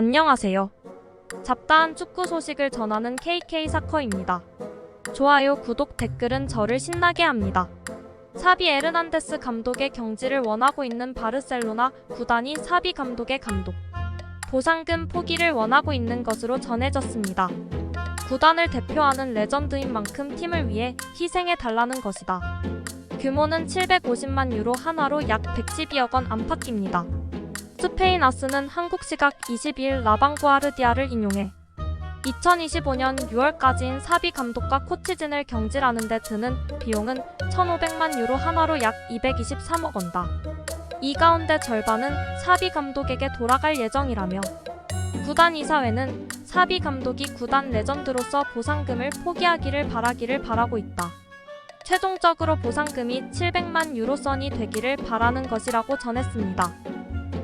안녕하세요. 잡다한 축구 소식을 전하는 KK 사커입니다. 좋아요, 구독, 댓글은 저를 신나게 합니다. 사비 에르난데스 감독의 경지를 원하고 있는 바르셀로나 구단이 사비 감독의 감독 보상금 포기를 원하고 있는 것으로 전해졌습니다. 구단을 대표하는 레전드인 만큼 팀을 위해 희생해 달라는 것이다. 규모는 750만 유로 한화로 약 112억 원 안팎입니다. 스페인 아스는 한국 시각 22일 라방구아르디아를 인용해 2025년 6월까지인 사비 감독과 코치진을 경질하는 데 드는 비용은 1,500만 유로 한화로 약 223억 원다. 이 가운데 절반은 사비 감독에게 돌아갈 예정이라며 구단 이사회는 사비 감독이 구단 레전드로서 보상금을 포기하기를 바라기를 바라고 있다. 최종적으로 보상금이 700만 유로 선이 되기를 바라는 것이라고 전했습니다.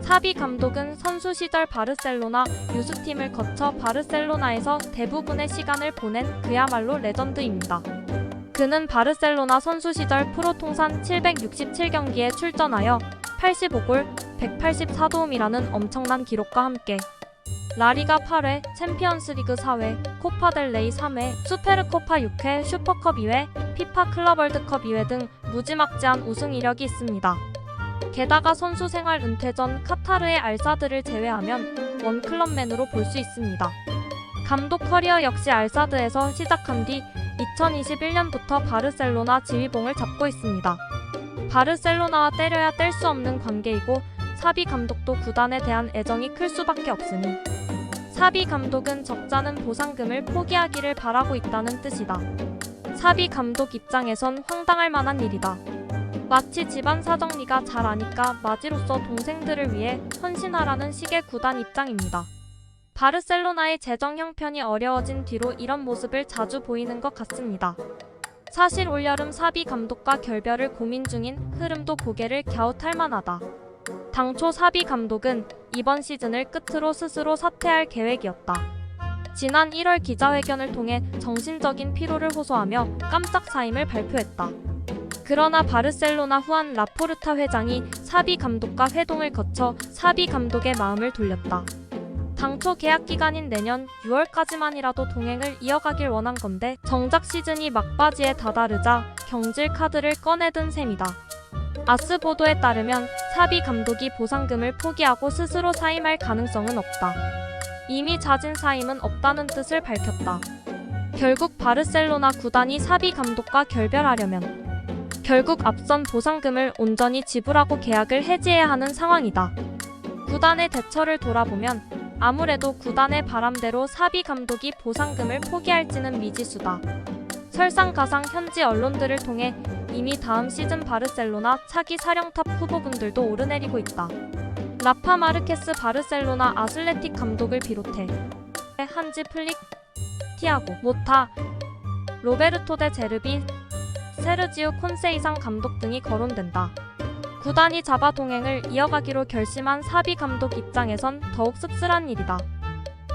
사비 감독은 선수 시절 바르셀로나 유스팀을 거쳐 바르셀로나에서 대부분의 시간을 보낸 그야말로 레전드입니다. 그는 바르셀로나 선수 시절 프로 통산 767경기에 출전하여 85골, 184도움이라는 엄청난 기록과 함께 라리가 8회, 챔피언스리그 4회, 코파델레이 3회, 수페르코파 6회, 슈퍼컵 2회, 피파 클럽 월드컵 2회 등 무지막지한 우승 이력이 있습니다. 게다가 선수 생활 은퇴 전 카타르의 알사드를 제외하면 원클럽맨으로 볼 수 있습니다. 감독 커리어 역시 알사드에서 시작한 뒤 2021년부터 바르셀로나 지휘봉을 잡고 있습니다. 바르셀로나와 때려야 뗄 수 없는 관계이고 사비 감독도 구단에 대한 애정이 클 수밖에 없으니 사비 감독은 적자는 보상금을 포기하기를 바라고 있다는 뜻이다. 사비 감독 입장에선 황당할 만한 일이다. 마치 집안 사정 네가 잘 아니까 마지로서 동생들을 위해 헌신하라는 식의 구단 입장입니다. 바르셀로나의 재정 형편이 어려워진 뒤로 이런 모습을 자주 보이는 것 같습니다. 사실 올여름 사비 감독과 결별을 고민 중인 흐름도 고개를 갸웃할 만하다. 당초 사비 감독은 이번 시즌을 끝으로 스스로 사퇴할 계획이었다. 지난 1월 기자회견을 통해 정신적인 피로를 호소하며 깜짝 사임을 발표했다. 그러나 바르셀로나 후안 라포르타 회장이 사비 감독과 회동을 거쳐 사비 감독의 마음을 돌렸다. 당초 계약 기간인 내년 6월까지만이라도 동행을 이어가길 원한 건데 정작 시즌이 막바지에 다다르자 경질 카드를 꺼내든 셈이다. 아스 보도에 따르면 사비 감독이 보상금을 포기하고 스스로 사임할 가능성은 없다. 이미 잦은 사임은 없다는 뜻을 밝혔다. 결국 바르셀로나 구단이 사비 감독과 결별하려면 결국 앞선 보상금을 온전히 지불하고 계약을 해지해야 하는 상황이다. 구단의 대처를 돌아보면 아무래도 구단의 바람대로 사비 감독이 보상금을 포기할지는 미지수다. 설상가상 현지 언론들을 통해 이미 다음 시즌 바르셀로나 차기 사령탑 후보군들도 오르내리고 있다. 라파 마르케스 바르셀로나 아슬레틱 감독을 비롯해 한지 플릭, 티아고, 모타, 로베르토 데 제르비, 세르지오 콘세이상 감독 등이 거론된다. 구단이 자바 동행을 이어가기로 결심한 사비 감독 입장에선 더욱 씁쓸한 일이다.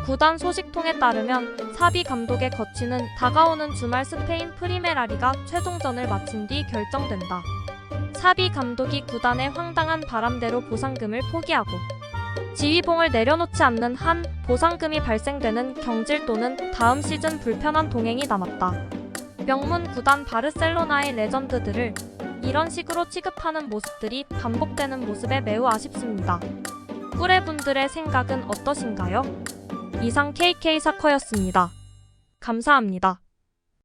구단 소식통에 따르면 사비 감독의 거취는 다가오는 주말 스페인 프리메라리가 최종전을 마친 뒤 결정된다. 사비 감독이 구단의 황당한 바람대로 보상금을 포기하고 지휘봉을 내려놓지 않는 한 보상금이 발생되는 경질 또는 다음 시즌 불편한 동행이 남았다. 명문 구단 바르셀로나의 레전드들을 이런 식으로 취급하는 모습들이 반복되는 모습에 매우 아쉽습니다. 꾸레분들의 생각은 어떠신가요? 이상 KK 사커였습니다. 감사합니다.